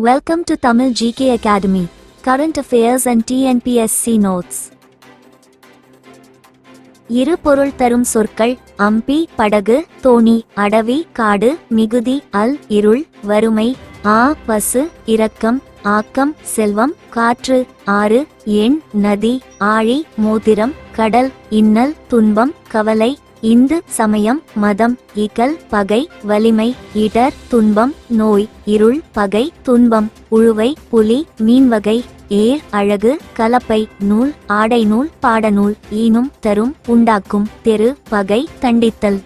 Welcome to Tamil GK Academy. Current Affairs and TNPSC Notes. இரு பொருள் தரும் சொற்கள் அம்பி படகு தோணி அடவி காடு மிகுதி அல் இருள் வறுமை ஆ பசு இரக்கம் ஆக்கம் செல்வம் காற்று ஆறு எண் நதி ஆழி மோதிரம் கடல் இன்னல் துன்பம் கவலை இந்து சமயம் மதம் இகல் பகை வலிமை இடர் துன்பம் நோய் இருள் பகை துன்பம் உழுவை புலி மீன்வகை ஏர் அழகு கலப்பை நூல் ஆடை நூல் பாடநூல் ஈனும் தரும் உண்டாக்கும் தெரு பகை தண்டித்தல்.